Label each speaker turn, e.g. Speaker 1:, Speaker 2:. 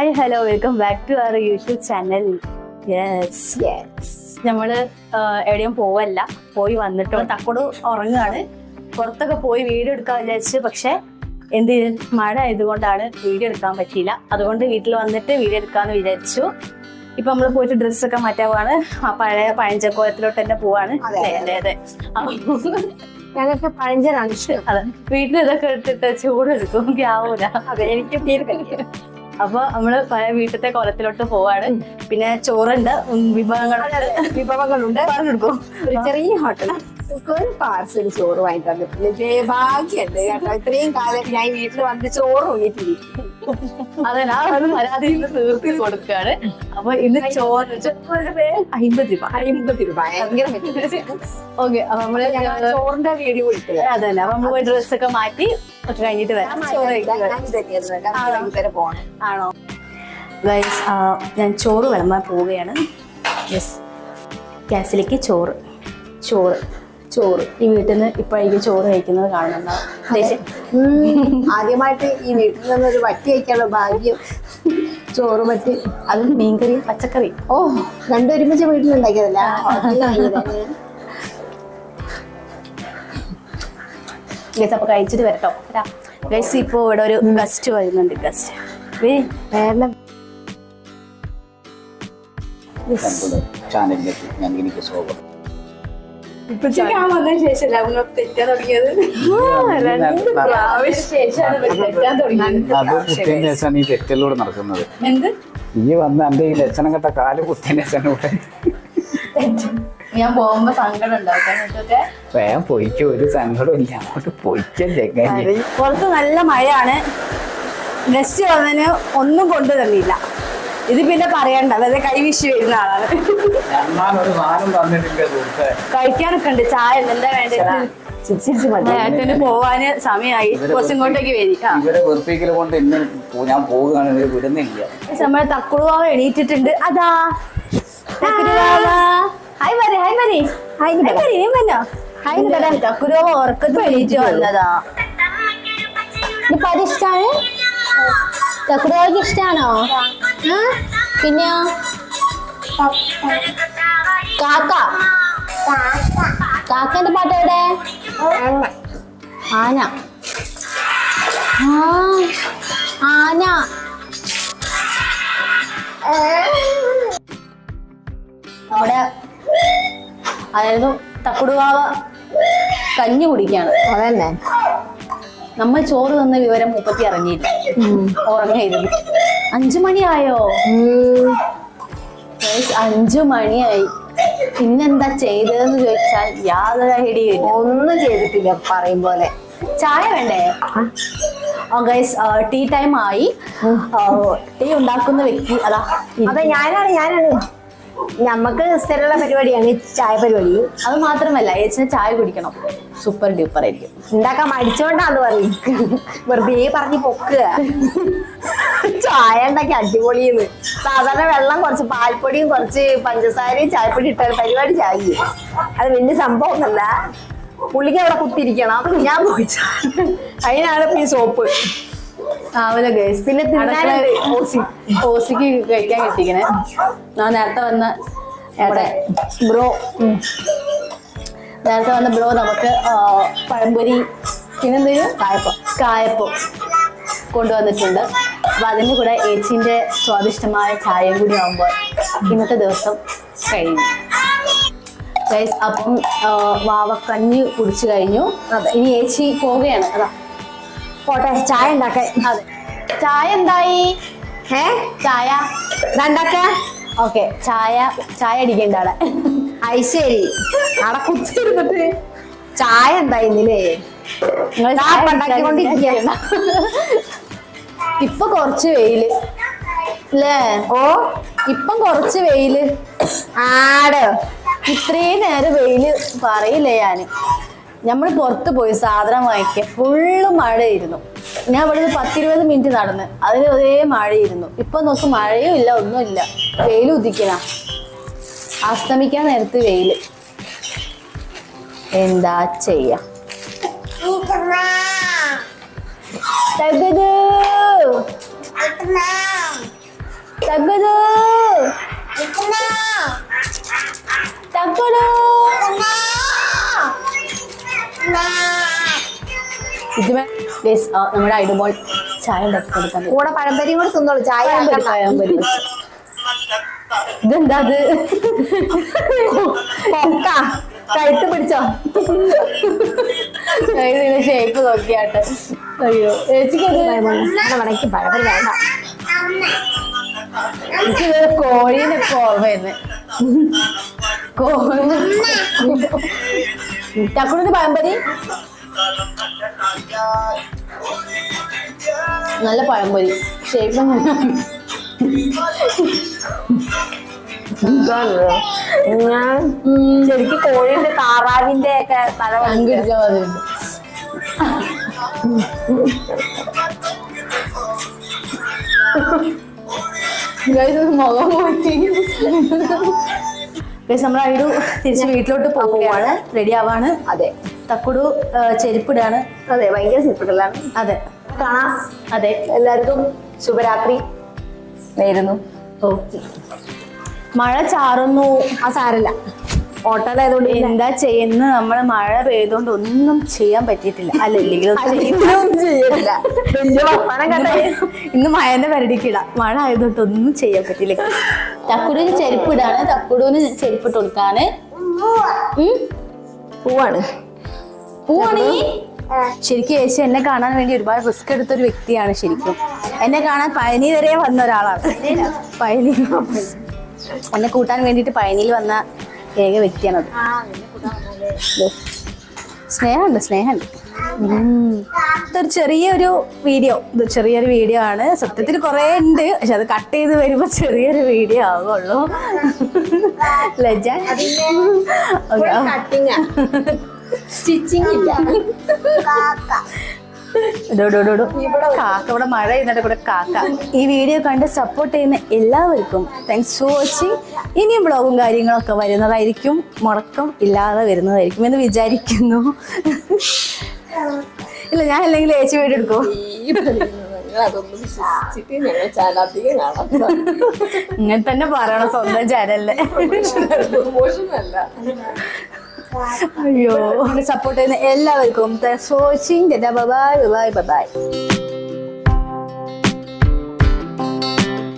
Speaker 1: Hi hello welcome back to our YouTube channel yes yes നമ്മൾ ah, എവിടെയും പോവല്ല. പോയി വന്നിട്ട് തക്കോട് ഉറങ്ങുകയാണ്. പുറത്തൊക്കെ പോയി വീഡിയോ എടുക്കാൻ വിചാരിച്ചു പക്ഷെ എന്ത് മഴ ആയതുകൊണ്ടാണ് വീഡിയോ എടുക്കാൻ പറ്റിയില്ല. അതുകൊണ്ട് വീട്ടിൽ വന്നിട്ട് വീഡിയോ എടുക്കാന്ന് വിചാരിച്ചു. ഇപ്പൊ നമ്മൾ പോയിട്ട് ഡ്രസ്സൊക്കെ മാറ്റാൻ പോവാണ്. ആ പഴയ പഴഞ്ചക്കോലത്തിലോട്ട് തന്നെ പോവാണ്.
Speaker 2: അതെ,
Speaker 1: അതെ.
Speaker 2: ഞങ്ങൾക്ക് പഴഞ്ചനാണ്.
Speaker 1: അതെ. വീട്ടിൽ ഇതൊക്കെ ഇട്ടിട്ട് ചൂടെടുക്കും. ഗ്യാവൂല.
Speaker 2: അതെ എനിക്ക് തീർക്കില്ല
Speaker 1: അപ്പൊ നമ്മൾ പഴയ വീട്ടിലത്തെ കോലത്തിലോട്ട് പോവാണ്. പിന്നെ ചോറുണ്ട് വിഭവങ്ങളുണ്ട്.
Speaker 2: വിഭവങ്ങളുണ്ട്.
Speaker 1: പറഞ്ഞെടുക്കും
Speaker 2: ഒരു ചെറിയ ഹോട്ടൽ. ഒരു പാർസൽ ചോറ് വാങ്ങി തന്നിട്ടുണ്ട്. ജയഭാഗ്യണ്ട് കേട്ടോ. ഇത്രയും കാലം ഞാൻ വീട്ടിൽ വന്ന് ചോറ് വാങ്ങിയിട്ടില്ല.
Speaker 1: അതെ ഞാൻ പരാതി ഇന്ന് തീർത്തി കൊടുക്കാണ്. അപ്പൊ ഇന്ന് ചോറ് അമ്പത് രൂപ.
Speaker 2: അമ്പത് രൂപ. ഭയങ്കര.
Speaker 1: ഓക്കെ അപ്പൊ
Speaker 2: നമ്മൾ ചോറിന്റെ വീഡിയോ കൊടുത്തത്
Speaker 1: അതല്ല അപ്പൊ നമ്മൾ ഡ്രസ് ഒക്കെ മാറ്റി കഴിഞ്ഞിട്ട് വരാം. ചോറ് ആണോ? ഗൈസ് ഞാൻ ചോറ് വിളമ്പാൻ പോവുകയാണ്. യെസ് ഗ്യാസിലേക്ക് ചോറ്. ചോറ്. ചോറ് ഈ വീട്ടിൽ നിന്ന് ഇപ്പോഴേക്കും ചോറ് കഴിക്കുന്നത് കാണുന്നുണ്ടാവും
Speaker 2: ആദ്യമായിട്ട് ഈ വീട്ടിൽ നിന്നൊരു വറ്റി കഴിക്കാനുള്ള ഭാഗ്യം. ചോറ് വറ്റി
Speaker 1: അത് മീൻകറി പച്ചക്കറി.
Speaker 2: ഓ രണ്ടൊരുമിച്ച് വീട്ടിലുണ്ടാക്കിയതല്ല. വാങ്ങിയതാണ്.
Speaker 1: ഗൈസ് അപ്പൊ കഴിച്ചിട്ട് വരട്ടോ. ഗസ് ഇപ്പോ ഇവിടെ ഒരു ഗസ്റ്റ് വരുന്നുണ്ട്. ഗസ്റ്റ്.
Speaker 2: വേറെ
Speaker 3: ചാനലിലേക്ക് ഞാൻ എനിക്ക് സ്വാഗതം.
Speaker 1: ഞാൻ വന്നതിന് ശേഷം തെറ്റാൻ തുടങ്ങിയത്? രണ്ട് പ്രാവശ്യം ശേഷമാണ് തെറ്റാൻ തുടങ്ങിയത്.
Speaker 3: അത് ശേഷമാണ് ഈ നടക്കുന്നത്.
Speaker 1: എന്ത്?
Speaker 3: ഈ വന്ന് എന്റെ ഈ ലക്ഷണം കെട്ട കാൽ കുത്തിയതിന് ശേഷം ഇവിടെ.
Speaker 1: ഞാൻ പോകുമ്പോ സങ്കടം ഉണ്ടാവും.
Speaker 3: വേഗം പൊയ്ക്ക് ഒരു സങ്കടം ഇല്ല. അങ്ങോട്ട് പൊയ്ക്കല്ലേ കഴിഞ്ഞ്
Speaker 1: പുറത്ത് നല്ല മഴയാണ്. ഗസ്റ്റ് വന്നതിന് ഒന്നും കൊണ്ടു തന്നില്ല ഇത് പിന്നെ പറയണ്ട. വെറുതെ കൈവിഷി വരുന്ന ആളാണ്. കഴിക്കാനൊക്കെ ഉണ്ട് ചായ. എന്താ വേണ്ടത്? ഏട്ടന് പോവാന് സമയമായി. കുറച്ചും ഇങ്ങോട്ടേക്ക് വരി. ആ.
Speaker 3: ഇവരെ വെറുപ്പിക്കൽ കൊണ്ട് ഇന്ന് ഞാൻ പോവുകയാണ് ഇവർ വിടുന്നില്ല.
Speaker 1: നമ്മളെ തക്കുളുവാവ് എണീറ്റിട്ടുണ്ട്. അതാ. Hi Mary hi Mary. Hi Mary നീ വന്നോ? ഹായ് തക്കുരുവാവ ഉറക്കത്ത് എണീറ്റ് വന്നതാ.
Speaker 4: ഇപ്പൊ അത് ഇഷ്ടാണ്? ഇഷ്ടാണോ? പിന്നെയോ കാക്ക. കാക്കന്റെ പാട്ട് എവിടെ? ആന. ആന.
Speaker 1: അവിടെ അതായത് തക്കുടുവാവ കഞ്ഞി കുടിക്കാണ്.
Speaker 2: അതന്നെ.
Speaker 1: നമ്മൾ ചോറ് തന്ന വിവരം മുപ്പത്തി അറിഞ്ഞില്ല. ഉറങ്ങായിരുന്നു. അഞ്ചു മണിയായോ അഞ്ചു മണിയായി പിന്നെന്താ ചെയ്തതെന്ന് ചോദിച്ചാൽ യാതൊരു ഐഡിയ
Speaker 2: ഒന്നും ചെയ്തിട്ടില്ല പറയും പോലെ.
Speaker 1: ചായ വേണ്ടേ? ഗൈസ് ടീ ടൈം ആയി. ടീ ഉണ്ടാക്കുന്ന വ്യക്തി അതാ
Speaker 2: അതെ ഞാനാണ് ഞാനാണ്. നമ്മക്ക് സ്ഥിരമുള്ള പരിപാടിയാണ് ചായ പരിപാടി.
Speaker 1: അത് മാത്രമല്ല ഏച്ചിന് ചായ കുടിക്കണം. സൂപ്പർ ഡ്യൂപ്പർ ആയിരിക്കും.
Speaker 2: ഉണ്ടാക്കാൻ മടിച്ചോണ്ടാന്ന് പറയും. വെറുതെ പറഞ്ഞ് പൊക്കുക. ചായ ഉണ്ടാക്കി അടിപൊളിയെന്ന് സാധാരണ വെള്ളം കുറച്ച് പാൽപ്പൊടിയും കുറച്ച് പഞ്ചസാരയും ചായപ്പൊടി ഇട്ട പരിപാടി ചായ. അത് വലിയ സംഭവമൊന്നല്ല പുള്ളിക്ക് അവിടെ കുത്തിരിക്കണം ഞാൻ പോയി. അതിനാണ് ഈ സോപ്പ്.
Speaker 1: രാവിലെ ഗൈസ്
Speaker 2: പിന്നെ
Speaker 1: ഓസിക്ക് കഴിക്കാൻ കിട്ടിക്കണേ. ഞാൻ നേരത്തെ വന്ന ബ്രോ നേരത്തെ വന്ന ബ്രോ നമുക്ക് പഴംപൊരി പിന്നെന്തേലും കായപ്പം. കായപ്പം കൊണ്ടുവന്നിട്ടുണ്ട്. അപ്പൊ അതിന്റെ കൂടെ ഏച്ചിന്റെ സ്വാദിഷ്ടമായ ചായയും കൂടി ആകുമ്പോൾ ഇന്നത്തെ ദിവസം കഴിഞ്ഞു ഗൈസ് അപ്പം വാവ വാവക്കഞ്ഞി കുടിച്ചു കഴിഞ്ഞു. ഇനി ഏച്ചി പോവുകയാണ്. അതാ.
Speaker 2: പോട്ടെ ചായ ഉണ്ടാക്കാൻ
Speaker 1: അതെ. ചായ എന്തായി?
Speaker 2: ഏ?
Speaker 1: ചായ.
Speaker 2: ഇതാണ്ടാക്ക
Speaker 1: ഓക്കെ ചായ ചായ അടിക്കണ്ട അവിടെ
Speaker 2: ഐശ്ശേരി അവിടെ കുത്തിരുന്നിട്ട് ചായ
Speaker 1: നിങ്ങൾ ചായ
Speaker 2: ഉണ്ടാക്കിക്കൊണ്ടിരിക്കുകയാണ്.
Speaker 1: ഇപ്പൊ കുറച്ച് വെയിൽ. അല്ലേ
Speaker 2: ഓ
Speaker 1: ഇപ്പം കുറച്ച് വെയിൽ.
Speaker 2: ആട്
Speaker 1: ഇത്രയും നേരം വെയിൽ പറയില്ലേ ഞാൻ? നമ്മൾ പുറത്ത് പോയി സാധനം വാങ്ങിക്കുക ഫുള്ള് മഴയായിരുന്നു. ഞാൻ ഇവിടെ നിന്ന് പത്തിരുപത് മിനിറ്റ് നടന്ന് അതിന് ഒരേ മഴയായിരുന്നു. ഇപ്പൊ നോക്ക് മഴയും ഇല്ല ഒന്നും ഇല്ല. വെയിൽ ഉദിക്കണ. അസ്തമിക്കാൻ നേരത്ത് വെയിൽ. എന്താ ചെയ്യാ?
Speaker 4: తగ్గదు
Speaker 1: ഇത് ആ, നമ്മുടെ ഐഡബോൾ ചായ ഉണ്ടാക്കി കൊടുക്കാൻ പോയി.
Speaker 2: കൂടെ പഴംപരി കൂടെ തിന്നോളൂ. ചായ
Speaker 1: പഴംപരി. ഇതെന്താ അത്?
Speaker 2: കഴുത്ത് പിടിച്ചോ?
Speaker 1: ഷേപ്പ് നോക്കിയാട്ടെ. അയ്യോ
Speaker 2: ചേച്ചിക്ക് പഴംപരി വേണ്ട.
Speaker 1: എനിക്കിത് കോഴീനൊക്കെ ഓർമ്മ വരുന്നത്
Speaker 4: നല്ല പഴംപൊരി. ഷേപ്പ്
Speaker 2: ഞാൻ ശരിക്കും കോഴിന്റെ താറാവിന്റെ ഒക്കെ തല
Speaker 1: ഇത് മുഖം പോയി നമ്മൾ അയിടു തിരിച്ച് വീട്ടിലോട്ട് പോവുകയാണ്. റെഡി ആവാണ്.
Speaker 2: അതെ.
Speaker 1: തക്കുടു ചെരുപ്പിടാണ്.
Speaker 2: അതെ ഭയങ്കര ചെരുപ്പിടലാണ്.
Speaker 1: അതെ.
Speaker 2: കാണാം.
Speaker 1: അതെ.
Speaker 2: എല്ലാവർക്കും ശുഭരാത്രി. നേരുന്നു.
Speaker 1: ഓക്കെ മഴ ചാറുന്നു.
Speaker 2: ആ സാരല്ല ഓട്ടോയിലായതുകൊണ്ട്
Speaker 1: എന്താ ചെയ്യുന്ന നമ്മൾ മഴ പെയ്തോണ്ട് ഒന്നും ചെയ്യാൻ പറ്റിയിട്ടില്ല. അല്ല ഇല്ലെങ്കിൽ ഇന്ന് മഴന്റെ പരിടിക്കില്ല മഴ ആയതുകൊണ്ട് ഒന്നും ചെയ്യാൻ പറ്റില്ല
Speaker 4: തക്കുടിന് ചെരുപ്പിടാണ്. തക്കുടുവിന് ചെരുപ്പിട്ട് കൊടുക്കാണ്.
Speaker 2: പൂവാണ്.
Speaker 4: പൂവാണ്?
Speaker 1: ശരിക്കും ചേച്ചി എന്നെ കാണാൻ വേണ്ടി ഒരുപാട് റിസ്ക് എടുത്ത ഒരു വ്യക്തിയാണ് ശരിക്കും. എന്നെ കാണാൻ പഴനി വരെ വന്ന ഒരാളാണ്. പഴനി എന്നെ കൂട്ടാൻ വേണ്ടിയിട്ട് പഴനിയിൽ വന്ന ഏക വ്യക്തിയാണത്. സ്നേഹമുണ്ട് സ്നേഹമുണ്ട്. ഇതൊരു ചെറിയൊരു വീഡിയോ. ഇത് ചെറിയൊരു വീഡിയോ ആണ്. സത്യത്തിൽ കുറേ ഉണ്ട്. പക്ഷെ അത് കട്ട് ചെയ്ത് വരുമ്പോൾ ചെറിയൊരു വീഡിയോ ആവുള്ളൂ ലജ്ജ.
Speaker 2: സ്റ്റിച്ചിങ് ഇല്ല.
Speaker 1: കാക്ക ഇവിടെ മഴ ചെയ്യുന്നുണ്ട് കൂടെ കാക്ക. ഈ വീഡിയോ കണ്ട് സപ്പോർട്ട് ചെയ്യുന്ന എല്ലാവർക്കും താങ്ക്സ് ഫോർ വാച്ചിങ് ഇനിയും ബ്ലോഗും കാര്യങ്ങളൊക്കെ വരുന്നതായിരിക്കും. മുടക്കം ഇല്ലാതെ വരുന്നതായിരിക്കും എന്ന് വിചാരിക്കുന്നു. ഇല്ല ഞാൻ അല്ലെങ്കിൽ ഏച്ചി വീട് എടുക്കും? ഇങ്ങനെ തന്നെ പറയണം സ്വന്തം ചാനലിലെ. അയ്യോ. സപ്പോർട്ട് ചെയ്യുന്ന എല്ലാവർക്കും ബൈ ബൈ ബൈ ബൈ.